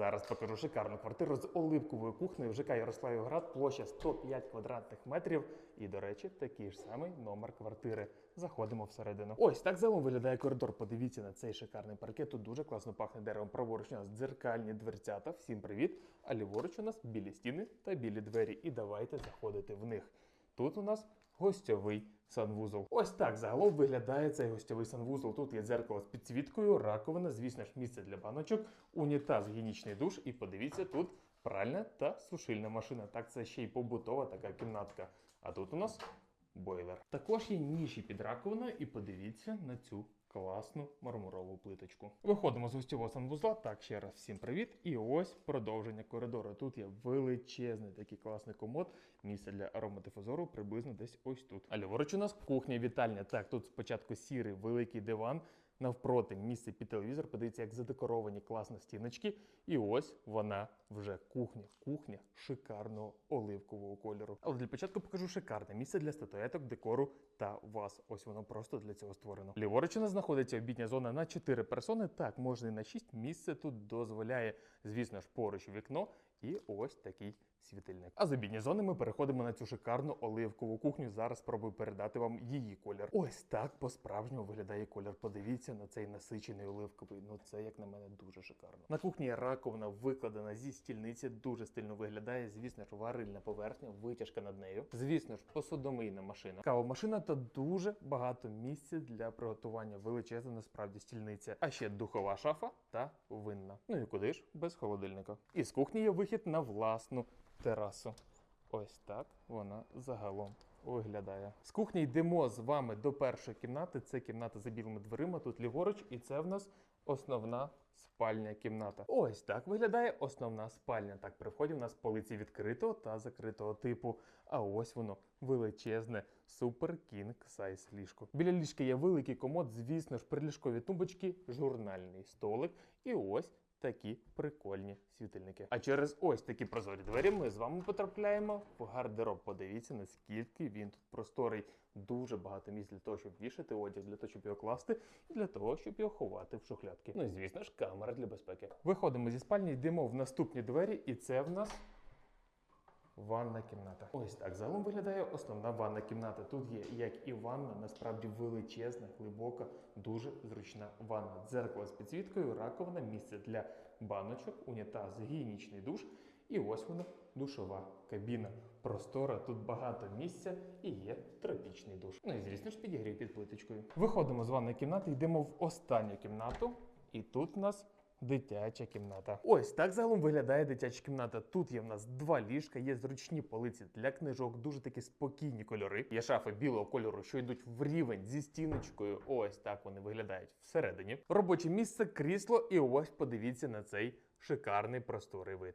Зараз покажу шикарну квартиру з оливковою кухнею в ЖК Ярославівград, площа 105 квадратних метрів. І, до речі, такий ж самий номер квартири. Заходимо всередину. Ось так загалом виглядає коридор. Подивіться на цей шикарний паркет. Тут дуже класно пахне деревом. Праворуч у нас дзеркальні дверцята. Всім привіт! А ліворуч у нас білі стіни та білі двері. І давайте заходити в них. Тут у нас гостьовий санвузол. Ось так загалом виглядає цей гостьовий санвузол. Тут є дзеркало з підсвіткою, раковина, звісно ж, місце для баночок, унітаз, гігієнічний душ. І подивіться, тут пральна та сушильна машина. Так, це ще й побутова така кімнатка. А тут у нас бойлер. Також є ніші під раковиною, і подивіться на цю. Класну мармурову плиточку. Виходимо з гостєвого санвузла. Так, ще раз всім привіт. І ось продовження коридору. Тут є величезний такий класний комод. Місце для ароматифузору приблизно десь ось тут. А ліворуч у нас кухня вітальня. Так, тут спочатку сірий великий диван. Навпроти місце під телевізор. Подивіться, як задекоровані класно стіночки. І ось вона вже кухня. Кухня шикарного оливкового кольору. Але для початку покажу шикарне місце для статуеток, декору та вас. Ось воно просто для цього створено. Ліворуч у нас знаходиться обідня зона на 4 персони. Так, можна і на 6. Місце тут дозволяє, звісно ж, поруч вікно. І ось такий світильник. А з обідньої зони ми переходимо на цю шикарну оливкову кухню. Зараз спробую передати вам її колір. Ось так по-справжньому виглядає колір. Подивіться на цей насичений оливковий. Ну це як на мене дуже шикарно. На кухні раковина викладена зі стільниці, дуже стильно виглядає. Звісно ж, варильна поверхня, витяжка над нею. Звісно ж, посудомийна машина. Кавомашина та дуже багато місця для приготування. Величезна насправді стільниця. А ще духова шафа та винна. Ну і куди ж без холодильника. І з кухні є вихід на власну терасу. Ось так вона загалом виглядає. З кухні йдемо з вами до першої кімнати. Це кімната за білими дверима, тут ліворуч, і це в нас основна спальня кімната. Ось так виглядає основна спальня. Так, при вході в нас полиці відкритого та закритого типу. А ось воно величезне супер кінг сайз ліжко. Біля ліжка є великий комод, звісно ж, приліжкові тумбочки, журнальний столик. І ось такі прикольні світильники. А через ось такі прозорі двері ми з вами потрапляємо в гардероб. Подивіться, наскільки він тут просторий. Дуже багато місць для того, щоб вішати одяг, для того, щоб його класти, і для того, щоб його ховати в шухлядки. Ну і звісно ж, камера для безпеки. Виходимо зі спальні, йдемо в наступні двері, і це в нас Ванна кімната. Ось так загалом виглядає основна ванна кімната. Тут є як і ванна, насправді величезна, глибока, дуже зручна ванна. Дзеркало з підсвіткою, раковина, місце для баночок, унітаз, гігієнічний душ. І ось вона душова кабіна. Простора, тут багато місця і є тропічний душ. Ну і звісно ж підігрів під плиточкою. Виходимо з ванної кімнати, йдемо в останню кімнату, і тут в нас Дитяча кімната. Ось так загалом виглядає дитяча кімната. Тут є в нас два ліжка, є зручні полиці для книжок, дуже такі спокійні кольори. Є шафи білого кольору, що йдуть в рівень зі стіночкою. Ось так вони виглядають всередині. Робоче місце, крісло, і ось подивіться на цей шикарний просторий вид.